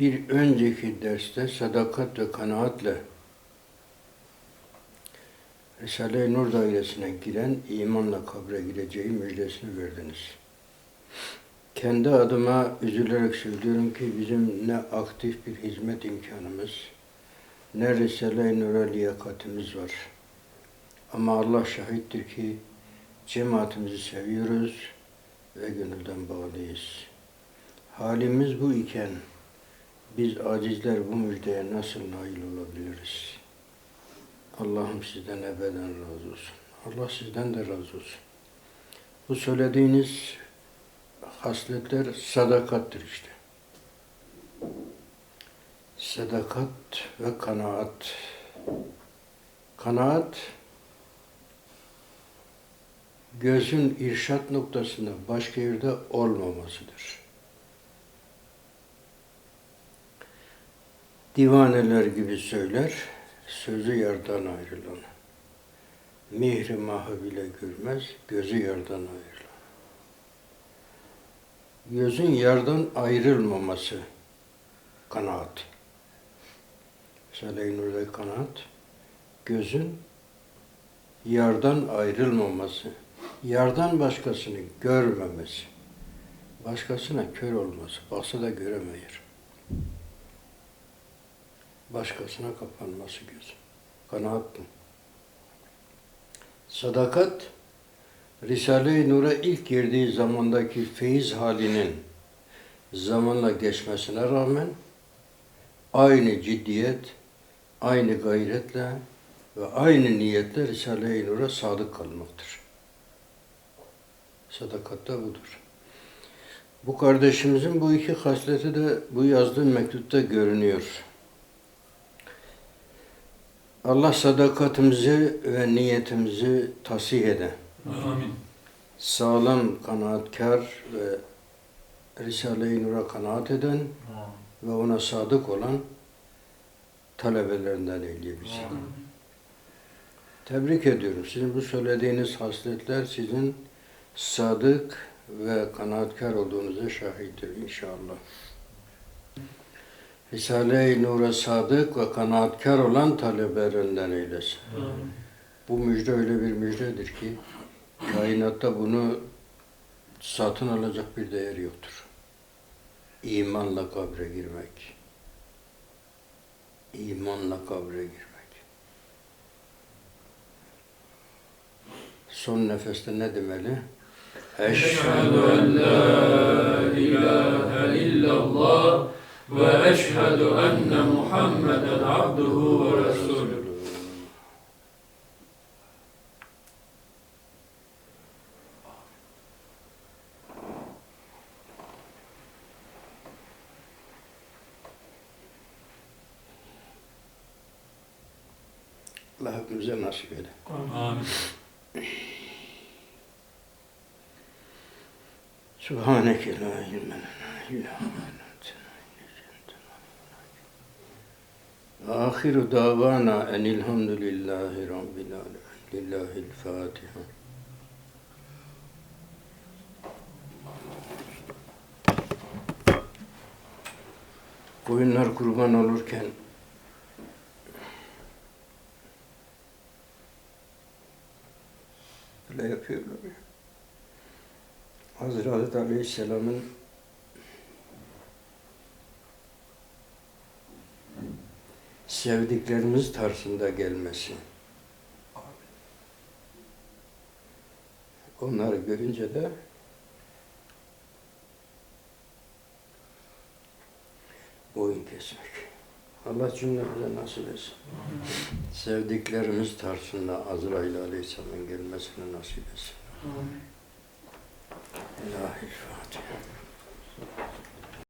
Bir önceki derste sadakat ve kanaatle Risale-i Nur dairesine giren imanla kabre gireceği müjdesini verdiniz. Kendi adıma üzülerek söylüyorum ki bizim ne aktif bir hizmet imkanımız, ne Risale-i Nur'a liyakatimiz var. Ama Allah şahittir ki cemaatimizi seviyoruz ve gönülden bağlıyız. Halimiz bu iken biz acizler bu müjdeye nasıl nail olabiliriz? Allah'ım sizden ebeden razı olsun. Allah sizden de razı olsun. Bu söylediğiniz hasletler sadakattır işte. Sadakat ve kanaat. Kanaat, gözün irşat noktasında başka yerde olmamasıdır. Divaneler gibi söyler, sözü yardan ayrılan. Mihri mahı bile görmez, gözü yardan ayrılan. Gözün yardan ayrılmaması kanaat. Mesela Nur'da kanaat, gözün yardan ayrılmaması, yardan başkasını görmemesi, başkasına kör olması, baksa da göremeyer. Başkasına kapanması gözü. Kanaat bu. Sadakat, Risale-i Nur'a ilk girdiği zamandaki feyiz halinin zamanla geçmesine rağmen aynı ciddiyet, aynı gayretle ve aynı niyetle Risale-i Nur'a sadık kalmaktır. Sadakat da budur. Bu kardeşimizin bu iki hasleti de bu yazdığı mektupta görünüyor. Allah sadakatimizi ve niyetimizi tasih ede. Amin. Sağlam, kanaatkar ve Risale-i Nur'a kanaat eden ve ona sadık olan talebelerinden eyle bizi. Tebrik ediyorum. Sizin bu söylediğiniz hasletler sizin sadık ve kanaatkar olduğunuza şahittir inşallah. Risale-i Nur'a sadık ve kanaatkar olan talebelerinden eylesin. Bu müjde öyle bir müjdedir ki kainatta bunu satın alacak bir değer yoktur. İmanla kabre girmek. İmanla kabre girmek. Son nefeste ne demeli? Eşhedü en la enne Muhammeden abduhu ve resulü. Allah hepimize nasip ede. Amin. Subhaneke la ilme lena illa Ahiru davana enilhamdülillahi rabbil alemin. Lillahil Fatiha. Koyunlar kurban olurken öyle yapıyorlar ya. Hazreti Aleyhisselam'ın sevdiklerimiz tarzında gelmesi. Onları görünce de boyun kesmek. Allah cümlemize nasip etsin. Sevdiklerimiz tarzında Azrail Aleyhisselam'ın gelmesini nasip etsin. İlahi Fatiha.